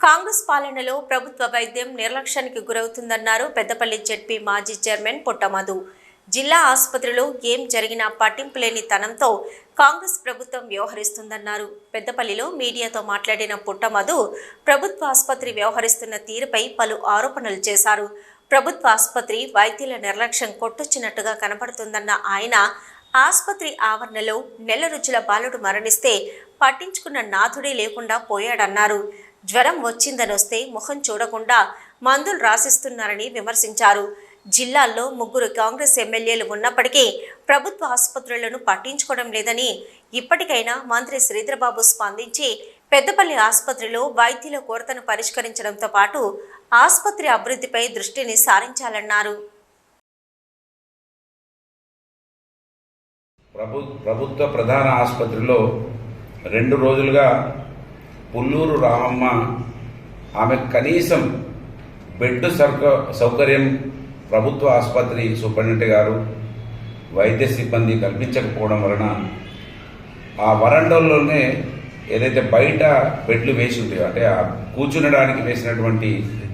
కాంగ్రెస్ పాలనలో ప్రభుత్వ వైద్యం నిర్లక్ష్యానికి గురవుతుందన్నారు పెద్దపల్లి జెడ్పీ మాజీ చైర్మన్ పుట్టమధు. జిల్లా ఆసుపత్రిలో ఏం జరిగినా పట్టింపు లేని తనంతో కాంగ్రెస్ ప్రభుత్వం వ్యవహరిస్తుందన్నారు. పెద్దపల్లిలో మీడియాతో మాట్లాడిన పుట్టమధు ప్రభుత్వ ఆసుపత్రి వ్యవహరిస్తున్న తీరుపై పలు ఆరోపణలు చేశారు. ప్రభుత్వ ఆసుపత్రి వైద్యుల నిర్లక్ష్యం కొట్టొచ్చినట్టుగా కనపడుతుందన్న ఆయన ఆసుపత్రి ఆవరణలో నెల రుచుల బాలుడు మరణిస్తే పట్టించుకున్న నాథుడే లేకుండా పోయాడన్నారు. జ్వరం వచ్చిందని వస్తే ముఖం చూడకుండా మందులు రాసిస్తున్నారని విమర్శించారు. జిల్లాల్లో ముగ్గురు కాంగ్రెస్ ఎమ్మెల్యేలు ఉన్నప్పటికీ ప్రభుత్వ ఆసుపత్రులను పట్టించుకోవడం లేదని ఇప్పటికైనా మంత్రి శ్రీధరబాబు స్పందించి పెద్దపల్లి ఆసుపత్రిలో వైద్యుల కొరతను పరిష్కరించడంతో పాటు ఆసుపత్రి అభివృద్ధిపై దృష్టిని సారించాలన్నారు. ప్రభుత్వ ప్రధాన ఆసుపత్రిలో రెండు రోజులుగా పుల్లూరు రామమ్మ ఆమె కనీసం బెడ్ సౌక సౌకర్యం ప్రభుత్వ ఆసుపత్రి సూపరింటెండెంట్ గారు వైద్య సిబ్బంది కల్పించకపోవడం వలన ఆ వరండాల్లోనే ఏదైతే బయట బెడ్లు వేసి ఉంటాయో అంటే ఆ కూర్చునడానికి వేసినటువంటి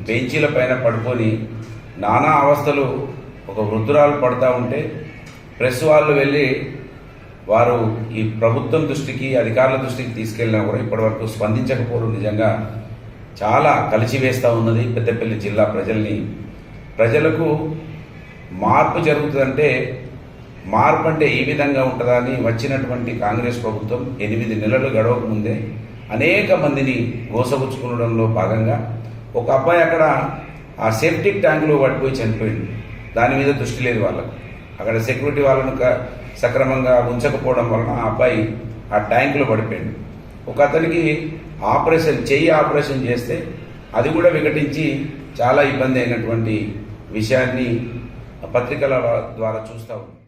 బెంచీల పైన పడుకొని నానా అవస్థలు ఒక వృద్ధురాలు పడతా ఉంటే ప్రెస్ వాళ్ళు వెళ్ళి వారు ఈ ప్రభుత్వం దృష్టికి అధికారుల దృష్టికి తీసుకెళ్ళినా కూడా ఇప్పటివరకు స్పందించకపోవడం నిజంగా చాలా కలిచివేస్తూ ఉన్నది పెద్దపల్లి జిల్లా ప్రజల్ని. ప్రజలకు మార్పు జరుగుతుందంటే మార్పు అంటే ఈ విధంగా ఉంటుందా అని వచ్చినటువంటి కాంగ్రెస్ ప్రభుత్వం ఎనిమిది నెలలు గడవక ముందే అనేక మందిని గోసగుచ్చుకునడంలో భాగంగా ఒక అబ్బాయి అక్కడ ఆ సెప్టిక్ ట్యాంకులో పడిపోయి చనిపోయింది దాని మీద దృష్టి లేదు వాళ్ళకు. అక్కడ సెక్యూరిటీ వాళ్ళను క- సక్రమంగా ఉంచకపోవడం వలన ఆ అబ్బాయి ఆ ట్యాంకులో పడిపోయింది ఒక అతనికి ఆపరేషన్ చెయ్యి ఆపరేషన్ చేస్తే అది కూడా వికటించి చాలా ఇబ్బంది అయినటువంటి విషయాన్ని పత్రికల ద్వారా చూస్తూ